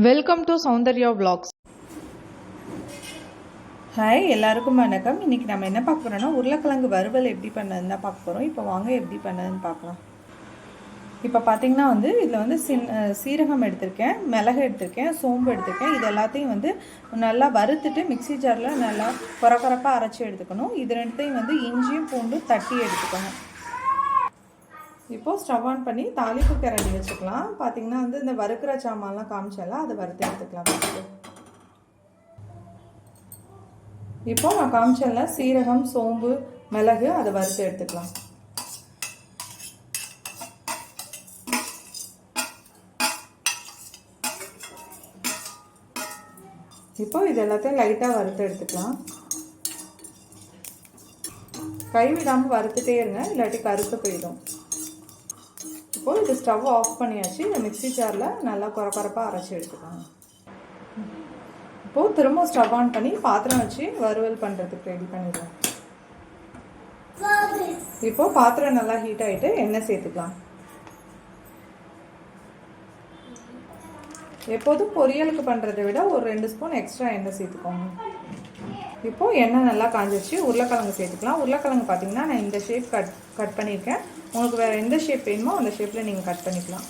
Welcome to Soundarya vlogs. Hi எல்லாருக்கும் வணக்கம். இன்னைக்கு நம்ம என்ன பார்க்க போறோம்னா உருளைக்கிழங்கு வறுவல் எப்படி பண்ணதுன்னு தான் பார்க்க போகிறோம் இப்போ வாங்க எப்படி பண்ணதுன்னு பார்க்கலாம். இப்போ பார்த்தீங்கன்னா வந்து இதில் வந்து சின் சீரகம் எடுத்திருக்கேன் மிளகு எடுத்திருக்கேன் சோம்பு எடுத்திருக்கேன். இது எல்லாத்தையும் வந்து நல்லா வறுத்துட்டு மிக்ஸி ஜாரில் நல்லா குறக்குறப்பாக அரைச்சி எடுத்துக்கணும். இது ரெண்டுத்தையும் வந்து இஞ்சியும் பூண்டும் தட்டி எடுத்துக்கணும். இப்போது ஸ்டவ் ஆன் பண்ணி தாளிப்பு கரண்டி வச்சுக்கலாம். பார்த்தீங்கன்னா வந்து இந்த வறுக்கிற சாமான்லாம் காமிச்சால அதை வறுத்து எடுத்துக்கலாம் ஃபஸ்ட்டு நான் காமிச்சல சீரகம் சோம்பு மிளகு அதை வறுத்து எடுத்துக்கலாம். இப்போ இது எல்லாத்தையும் லைட்டாக வறுத்து எடுத்துக்கலாம். கைவிடாமல் வறுத்துட்டே இருங்க இல்லாட்டி கருத்து போயிடும். இப்போ இது ஸ்டவ் ஆஃப் பண்ணியாச்சு. இந்த மிக்ஸி ஜாரில் நல்லா குறை அரைச்சி எடுத்துக்கலாம். இப்போது திரும்ப ஸ்டவ் ஆன் பண்ணி பாத்திரம் வச்சு வறுவல் பண்ணுறதுக்கு ரெடி பண்ணிடுவோம் இப்போ பாத்திரம் நல்லா ஹீட் ஆகிட்டு எண்ணெய் சேர்த்துக்கலாம். எப்போதும் பொரியலுக்கு பண்ணுறதை விட ஒரு ரெண்டு ஸ்பூன் எக்ஸ்ட்ரா எண்ணெய் சேர்த்துக்கோங்க. இப்போது எண்ணெய் நல்லா காஞ்சிச்சு உருளைக்கிழங்கு சேர்த்துக்கலாம். உருளைக்கிழங்கு பார்த்தீங்கன்னா நான் இந்த ஷேப் கட் கட் பண்ணியிருக்கேன். உங்களுக்கு வேறு எந்த ஷேப் வேணுமோ அந்த ஷேப்பில் நீங்கள் கட் பண்ணிக்கலாம்.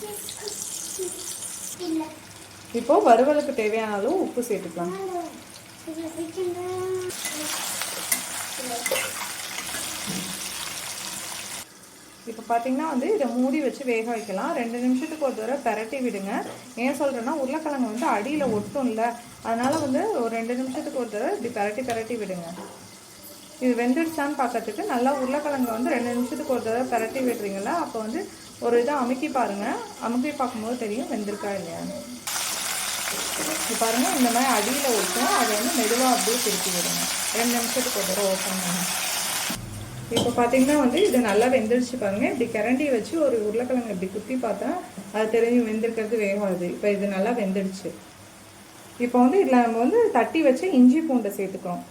இப்போது வறுவலுக்கு தேவையான அளவு உப்பு சேர்த்துக்கலாம். இப்போ பார்த்தீங்கன்னா வந்து இதை மூடி வச்சு வேக வைக்கலாம். ரெண்டு நிமிஷத்துக்கு ஒரு தடவை பெரட்டி விடுங்க. ஏன் சொல்கிறேன்னா உருளைக்கிழங்கு வந்து அடியில் ஒட்டும் இல்லை அதனால் வந்து ஒரு ரெண்டு நிமிஷத்துக்கு ஒரு தடவை இப்படி பெரட்டி பெரட்டி விடுங்க. இது வெந்துடுச்சான்னு பார்க்கறதுக்கு நல்லா உருளைக்கிழங்கு வந்து ரெண்டு நிமிஷத்துக்கு ஒரு தடவை பெரட்டி விடுறீங்களா? அப்போ வந்து ஒரு இதை அமுக்கி பாருங்கள் அமுக்கி பார்க்கும்போது தெரியும் வெந்திருக்கா இல்லையான்னு இப்போ பாருங்கள் இந்த மாதிரி அடியில் ஒட்டும் அதை வந்து மெதுவாக அப்படியே திருப்பி விடுங்க. ரெண்டு நிமிஷத்துக்கு ஒரு தடவை ஓப்பன் பண்ணுங்க. இப்போ பார்த்தீங்கன்னா வந்து இது நல்லா வெந்துருச்சு பாருங்கள் இப்படி கரண்டி வச்சு ஒரு உருளைக்கிழங்கு இப்படி குத்தி பார்த்தா அது தெரிஞ்சு வெந்திருக்கிறது வேகாது. இப்போ இது நல்லா வெந்துடுச்சு. இப்போ வந்து இதில் நம்ம வந்து தட்டி வச்சு இஞ்சி பூண்டை சேர்த்துக்கிறோம்.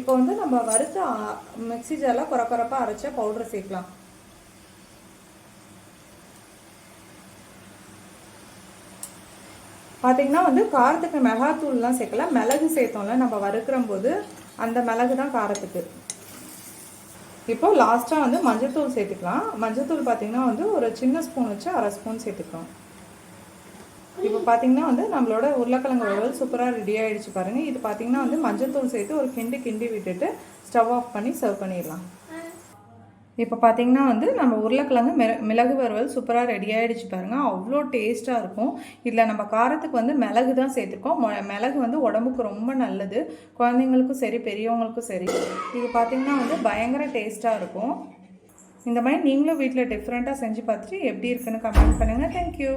இப்போ வந்து நம்ம வறுத்த மிக்சி ஜாரில் குறை குறைப்பாக அரைச்ச பவுடரை சேர்க்கலாம். பார்த்தீங்கன்னா வந்து காரத்துக்கு மிளகாத்தூள்லாம் சேர்க்கல. மிளகு சேர்த்தோம்ல நம்ம வறுக்கிற போது அந்த மிளகு தான் காரத்துக்கு. இப்போ லாஸ்ட்டாக வந்து மஞ்சத்தூள் சேர்த்துக்கலாம். மஞ்சத்தூள் பார்த்தீங்கன்னா வந்து ஒரு சின்ன ஸ்பூன் வச்சு அரை ஸ்பூன் சேர்த்துக்கலாம். இப்போ பார்த்தீங்கன்னா வந்து நம்மளோட உருளைக்கிழங்கு வறுவல் சூப்பராக ரெடி ஆகிடுச்சு பாருங்கள் இது பார்த்தீங்கன்னா வந்து மஞ்சத்தூள் சேர்த்து ஒரு கிண்டி கிண்டி விட்டுட்டு ஸ்டவ் ஆஃப் பண்ணி சர்வ் பண்ணிடலாம். இப்போ பார்த்தீங்கன்னா வந்து நம்ம உருளைக்கிழங்கு மிள மிளகு வறுவல் சூப்பராக ரெடி ஆகிடுச்சு பாருங்கள் அவ்வளோ டேஸ்ட்டாக இருக்கும். இதில் நம்ம காரத்துக்கு வந்து மிளகு தான் சேர்த்துருக்கோம். மிளகு வந்து உடம்புக்கு ரொம்ப நல்லது. குழந்தைங்களுக்கும் சரி பெரியவங்களுக்கும் சரி. இது பார்த்தீங்கன்னா வந்து பயங்கர டேஸ்ட்டாக இருக்கும். இந்த மாதிரி நீங்களும் வீட்டில் டிஃப்ரெண்ட்டாக செஞ்சு பார்த்துட்டு எப்படி இருக்குன்னு கமெண்ட் பண்ணுங்கள் தேங்க்யூ